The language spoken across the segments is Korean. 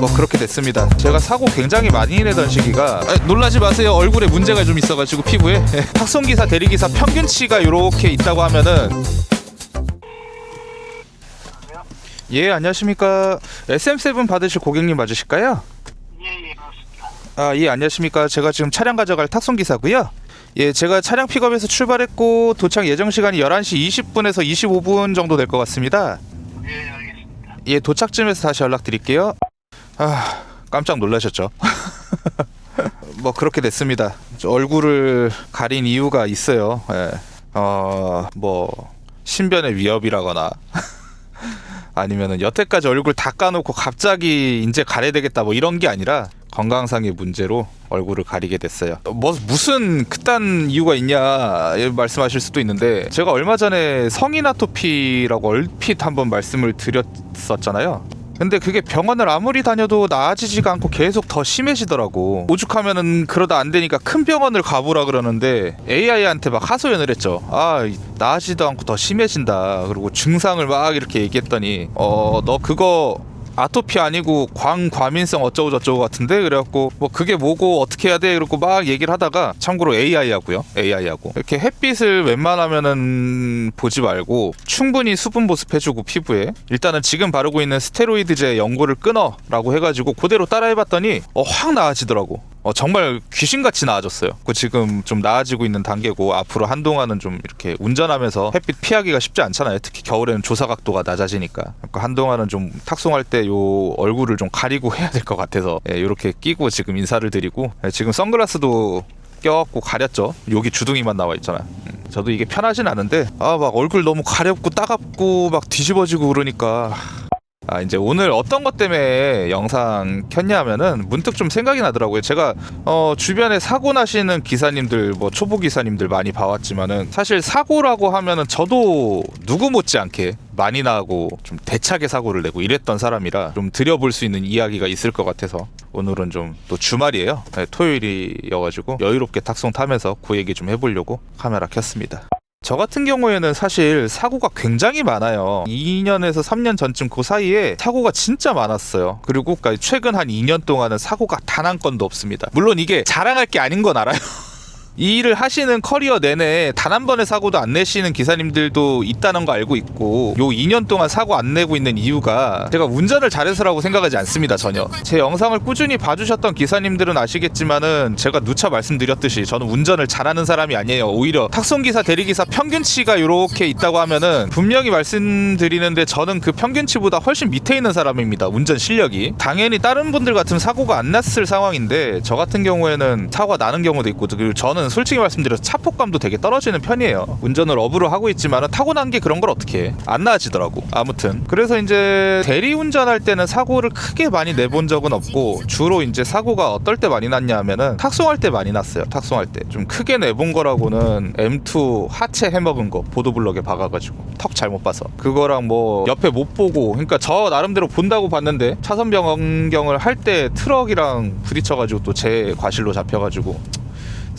뭐 그렇게 됐습니다. 제가 사고 굉장히 많이 내던 시기가 아, 놀라지 마세요. 얼굴에 문제가 좀 있어가지고 피부에 예, 탁송기사 대리기사 평균치가 이렇게 있다고 하면은 예 안녕하십니까 SM7 받으실 고객님 맞으실까요? 예예 그렇습니다. 아 예 안녕하십니까 제가 지금 차량 가져갈 탁송기사고요. 예 제가 차량 픽업에서 출발했고 도착 예정 시간이 11시 20분에서 25분 정도 될 것 같습니다. 예 알겠습니다. 예 도착쯤에서 다시 연락드릴게요. 아 깜짝 놀라셨죠? 뭐 그렇게 됐습니다. 저 얼굴을 가린 이유가 있어요. 예. 어 뭐 신변의 위협이라거나 아니면은 여태까지 얼굴 다 까놓고 갑자기 이제 가려야 되겠다 뭐 이런 게 아니라 건강상의 문제로 얼굴을 가리게 됐어요. 뭐 무슨 그딴 이유가 있냐 예, 말씀하실 수도 있는데 제가 얼마 전에 성인 아토피라고 얼핏 한번 말씀을 드렸었잖아요. 근데 그게 병원을 아무리 다녀도 나아지지가 않고 계속 더 심해지더라고. 오죽하면은 그러다 안 되니까 큰 병원을 가보라 그러는데 AI한테 막 하소연을 했죠. 아 나아지도 않고 더 심해진다. 그리고 증상을 막 이렇게 얘기했더니 어 너 그거 아토피 아니고 광과민성 어쩌고 저쩌고 같은데 그래갖고 뭐 그게 뭐고 어떻게 해야 돼? 이러고 막 얘기를 하다가 참고로 AI하고요. AI하고. 이렇게 햇빛을 웬만하면은 보지 말고 충분히 수분 보습해주고 피부에. 일단은 지금 바르고 있는 스테로이드제 연고를 끊어라고 해가지고 그대로 따라해봤더니 어 확 나아지더라고 어, 정말 귀신같이 나아졌어요. 그 지금 좀 나아지고 있는 단계고 앞으로 한동안은 좀 이렇게 운전하면서 햇빛 피하기가 쉽지 않잖아요. 특히 겨울에는 조사 각도가 낮아지니까. 그러니까 한동안은 좀 탁송할 때 요 얼굴을 좀 가리고 해야 될 것 같아서 예, 이렇게 끼고 지금 인사를 드리고 예, 지금 선글라스도 껴갖고 가렸죠. 여기 주둥이만 나와 있잖아요. 음, 저도 이게 편하진 않은데 아 막 얼굴 너무 가렵고 따갑고 막 뒤집어지고 그러니까 아 이제 오늘 어떤 것 때문에 영상 켰냐면은 문득 좀 생각이 나더라고요. 제가 어 주변에 사고 나시는 기사님들 뭐 초보 기사님들 많이 봐왔지만은 사실 사고라고 하면은 저도 누구 못지않게 많이 나고 좀 대차게 사고를 내고 이랬던 사람이라 좀 드려볼 수 있는 이야기가 있을 것 같아서 오늘은 좀 또 주말이에요. 네, 토요일이어가지고 여유롭게 탁송 타면서 그 얘기 좀 해보려고 카메라 켰습니다. 저 같은 경우에는 사실 사고가 굉장히 많아요. 2년에서 3년 전쯤 그 사이에 사고가 진짜 많았어요. 그리고 그러니까 최근 한 2년 동안은 사고가 단 한 건도 없습니다. 물론 이게 자랑할 게 아닌 건 알아요. 이 일을 하시는 커리어 내내 단 한 번의 사고도 안 내시는 기사님들도 있다는 거 알고 있고 요 2년 동안 사고 안 내고 있는 이유가 제가 운전을 잘해서라고 생각하지 않습니다 전혀. 제 영상을 꾸준히 봐주셨던 기사님들은 아시겠지만은 제가 누차 말씀드렸듯이 저는 운전을 잘하는 사람이 아니에요. 오히려 탁송기사 대리기사 평균치가 이렇게 있다고 하면은 분명히 말씀드리는데 저는 그 평균치보다 훨씬 밑에 있는 사람입니다 운전 실력이. 당연히 다른 분들 같으면 사고가 안 났을 상황인데 저 같은 경우에는 사고가 나는 경우도 있고 그리고 저는 솔직히 말씀드려서 차폭감도 되게 떨어지는 편이에요. 운전을 업으로 하고 있지만 타고난 게 그런 걸 어떻게 해? 안 나아지더라고. 아무튼 그래서 이제 대리 운전할 때는 사고를 크게 많이 내본 적은 없고 주로 이제 사고가 어떨 때 많이 났냐 하면은 탁송할 때 많이 났어요. 탁송할 때 좀 크게 내본 거라고는 M2 하체 해먹은 거 보도블럭에 박아가지고 턱 잘못 봐서 그거랑 뭐 옆에 못 보고 그러니까 저 나름대로 본다고 봤는데 차선 변경을 할 때 트럭이랑 부딪혀가지고 또 제 과실로 잡혀가지고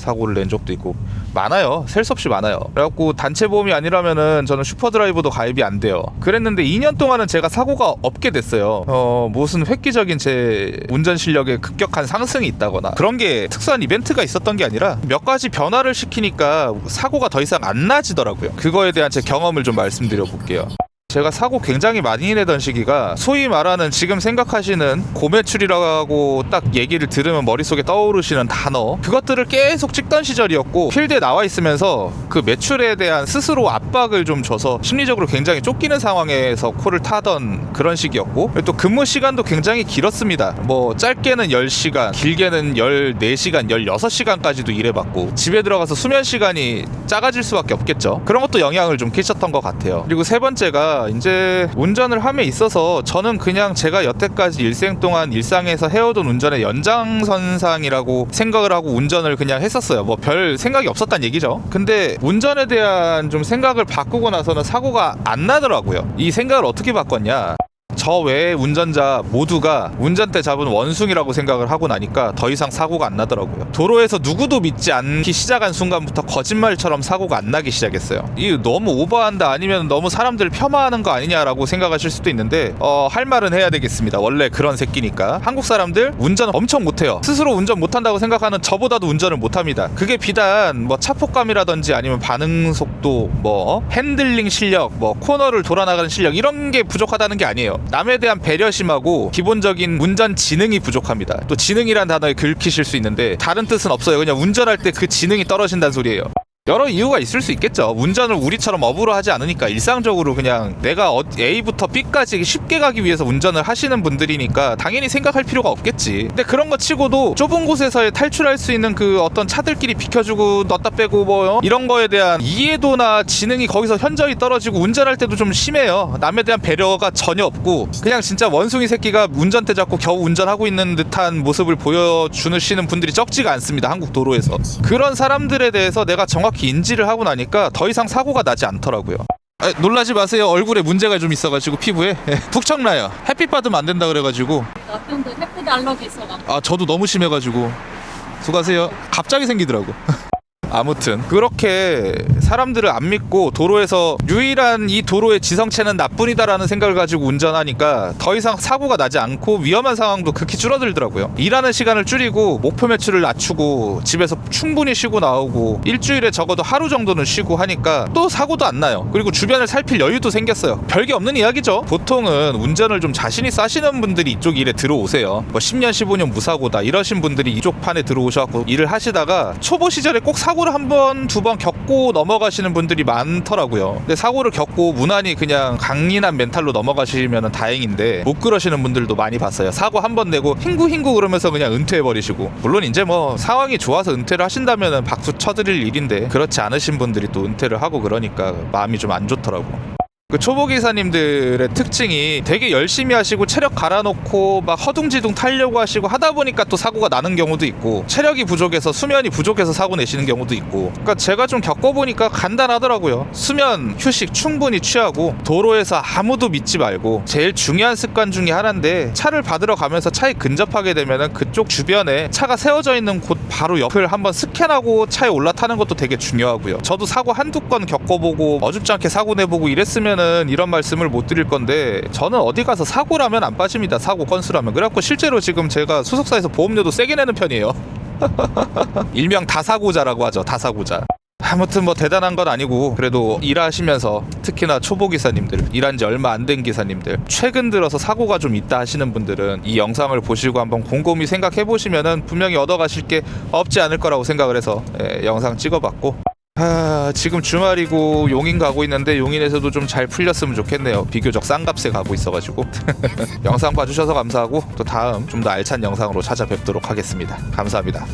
사고를 낸 적도 있고. 많아요. 셀 수 없이 많아요. 그래갖고 단체 보험이 아니라면은 저는 슈퍼드라이브도 가입이 안 돼요. 그랬는데 2년 동안은 제가 사고가 없게 됐어요. 어 무슨 획기적인 제 운전 실력에 급격한 상승이 있다거나 그런 게 특수한 이벤트가 있었던 게 아니라 몇 가지 변화를 시키니까 사고가 더 이상 안 나지더라고요. 그거에 대한 제 경험을 좀 말씀드려 볼게요 제가 사고 굉장히 많이 내던 시기가 소위 말하는 지금 생각하시는 고매출이라고 딱 얘기를 들으면 머릿속에 떠오르시는 단어. 그것들을 계속 찍던 시절이었고 필드에 나와 있으면서 그 매출에 대한 스스로 압박을 좀 줘서 심리적으로 굉장히 쫓기는 상황에서 코를 타던 그런 시기였고 또 근무 시간도 굉장히 길었습니다. 뭐 짧게는 10시간 길게는 14시간 16시간까지도 일해봤고 집에 들어가서 수면 시간이 작아질 수밖에 없겠죠. 그런 것도 영향을 좀 끼쳤던 것 같아요. 그리고 세 번째가 이제 운전을 함에 있어서 저는 그냥 제가 여태까지 일생 동안 일상에서 해오던 운전의 연장선상이라고 생각을 하고 운전을 그냥 했었어요. 뭐 별 생각이 없었단 얘기죠. 근데 운전에 대한 좀 생각을 바꾸고 나서는 사고가 안 나더라고요. 이 생각을 어떻게 바꿨냐? 저 외의 운전자 모두가 운전대 잡은 원숭이라고 생각을 하고 나니까 더 이상 사고가 안 나더라고요. 도로에서 누구도 믿지 않기 시작한 순간부터 거짓말처럼 사고가 안 나기 시작했어요. 이 너무 오버한다 아니면 너무 사람들 폄하하는 거 아니냐라고 생각하실 수도 있는데 어, 할 말은 해야 되겠습니다. 원래 그런 새끼니까 한국 사람들 운전 엄청 못해요. 스스로 운전 못한다고 생각하는 저보다도 운전을 못합니다. 그게 비단 뭐 차폭감이라든지 아니면 반응 속도 뭐 어? 핸들링 실력 뭐 코너를 돌아나가는 실력 이런 게 부족하다는 게 아니에요. 남에 대한 배려심하고 기본적인 운전 지능이 부족합니다. 또 지능이란 단어에 긁히실 수 있는데 다른 뜻은 없어요. 그냥 운전할 때 그 지능이 떨어진다는 소리예요. 여러 이유가 있을 수 있겠죠. 운전을 우리처럼 업으로 하지 않으니까 일상적으로 그냥 내가 어- A부터 B까지 쉽게 가기 위해서 운전을 하시는 분들이니까 당연히 생각할 필요가 없겠지. 근데 그런 거 치고도 좁은 곳에서 탈출할 수 있는 그 어떤 차들끼리 비켜주고 넣다 빼고 뭐 이런 거에 대한 이해도나 지능이 거기서 현저히 떨어지고 운전할 때도 좀 심해요. 남에 대한 배려가 전혀 없고 그냥 진짜 원숭이 새끼가 운전대 잡고 겨우 운전하고 있는 듯한 모습을 보여주시는 분들이 적지가 않습니다. 한국 도로에서. 그런 사람들에 대해서 내가 정확히 인지를 하고 나니까 더 이상 사고가 나지 않더라고요. 아, 놀라지 마세요. 얼굴에 문제가 좀 있어가지고 피부에 예, 푹 나요. 햇빛 받으면 안 된다 그래가지고 남편도 햇빛 알러지 있어가지고 아 저도 너무 심해가지고 수고하세요. 갑자기 생기더라고. 아무튼 그렇게 사람들을 안 믿고 도로에서 유일한 이 도로의 지성체는 나뿐이다라는 생각을 가지고 운전하니까 더 이상 사고가 나지 않고 위험한 상황도 극히 줄어들더라고요. 일하는 시간을 줄이고 목표 매출을 낮추고 집에서 충분히 쉬고 나오고 일주일에 적어도 하루 정도는 쉬고 하니까 또 사고도 안 나요. 그리고 주변을 살필 여유도 생겼어요. 별게 없는 이야기죠. 보통은 운전을 좀 자신이 싸시는 분들이 이쪽 일에 들어오세요. 뭐 10년 15년 무사고다 이러신 분들이 이쪽 판에 들어오셔갖고 일을 하시다가 초보 시절에 꼭 사고를 한 번 두 번 겪고 넘어가 시는 분들이 많더라고요. 근데 사고를 겪고 무난히 그냥 강인한 멘탈로 넘어가시면 다행인데 못 그러시는 분들도 많이 봤어요. 사고 한 번 내고 힝구힝구 그러면서 그냥 은퇴해 버리시고 물론 이제 뭐 상황이 좋아서 은퇴를 하신다면은 박수 쳐드릴 일인데 그렇지 않으신 분들이 또 은퇴를 하고 그러니까 마음이 좀 안 좋더라고. 그 초보 기사님들의 특징이 되게 열심히 하시고 체력 갈아놓고 막 허둥지둥 타려고 하시고 하다 보니까 또 사고가 나는 경우도 있고 체력이 부족해서 수면이 부족해서 사고 내시는 경우도 있고 그러니까 제가 좀 겪어보니까 간단하더라고요. 수면 휴식 충분히 취하고 도로에서 아무도 믿지 말고 제일 중요한 습관 중에 하나인데 차를 받으러 가면서 차에 근접하게 되면은 그쪽 주변에 차가 세워져 있는 곳 바로 옆을 한번 스캔하고 차에 올라타는 것도 되게 중요하고요. 저도 사고 한두 건 겪어보고 어줍지 않게 사고 내보고 이랬으면 은 이런 말씀을 못 드릴 건데 저는 어디 가서 사고라면 안 빠집니다. 사고 건수라면. 그래갖고 실제로 지금 제가 소속사에서 보험료도 세게 내는 편이에요. 일명 다사고자라고 하죠. 다사고자. 아무튼 뭐 대단한 건 아니고 그래도 일하시면서 특히나 초보 기사님들 일한 지 얼마 안 된 기사님들 최근 들어서 사고가 좀 있다 하시는 분들은 이 영상을 보시고 한번 곰곰이 생각해 보시면은 분명히 얻어가실 게 없지 않을 거라고 생각을 해서 예, 영상 찍어봤고 아, 지금 주말이고 용인 가고 있는데 용인에서도 좀 잘 풀렸으면 좋겠네요. 비교적 싼 값에 가고 있어가지고 영상 봐주셔서 감사하고 또 다음 좀 더 알찬 영상으로 찾아뵙도록 하겠습니다. 감사합니다.